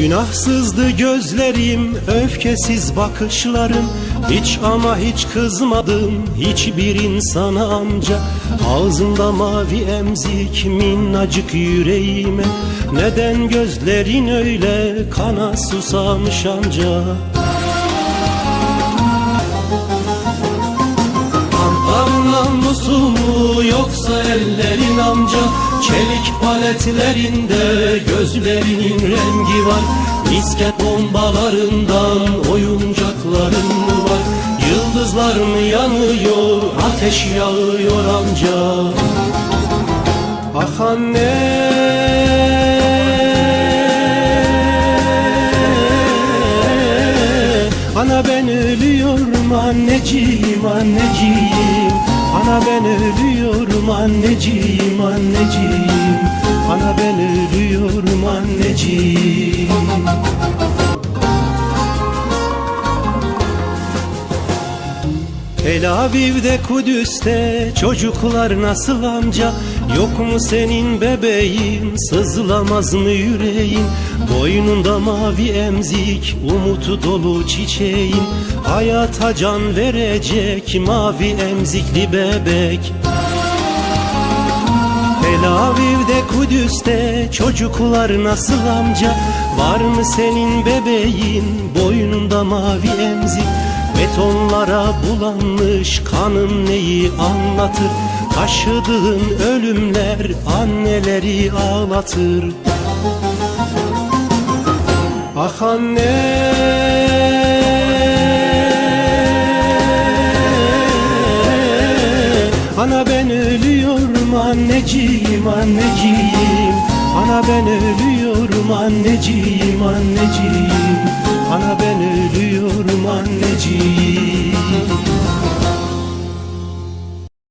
Günahsızdı gözlerim, öfkesiz bakışlarım. Hiç ama hiç kızmadım hiçbir insana amca. Ağzında mavi emzik minnacık yüreğime. Neden gözlerin öyle kana susamış amca? Kantarın namusu mu yoksa ellerin amca Çelik paletlerinde gözlerinin rengi var. Misket bombalarından oyuncakların mı var? Yıldızlar mı yanıyor ateş yağıyor amca Ah anne. Ana ben ölüyorum anneciğim anneciğim Ana ben ölüyorum anneciğim anneciğim. Ana ben ölüyorum anneciğim Tel Aviv'de Kudüs'te çocuklar nasıl amca? Yok mu senin bebeğin? Sızlamaz mı yüreğin? Boynunda mavi emzik umutu dolu çiçeğin. Hayata can verecek mavi emzikli bebek. Tel Aviv'de Kudüs'te çocuklar nasıl amca? Var mı senin bebeğin? Boynunda mavi emzik Betonlara bulanmış kanın neyi anlatır? Taşıdığın ölümler anneleri ağlatır. Ah anne. Ana ben ölüyorum anneciğim anneciğim. Ana ben ölüyorum anneciğim anneciğim Ana ben ölüyorum anneciğim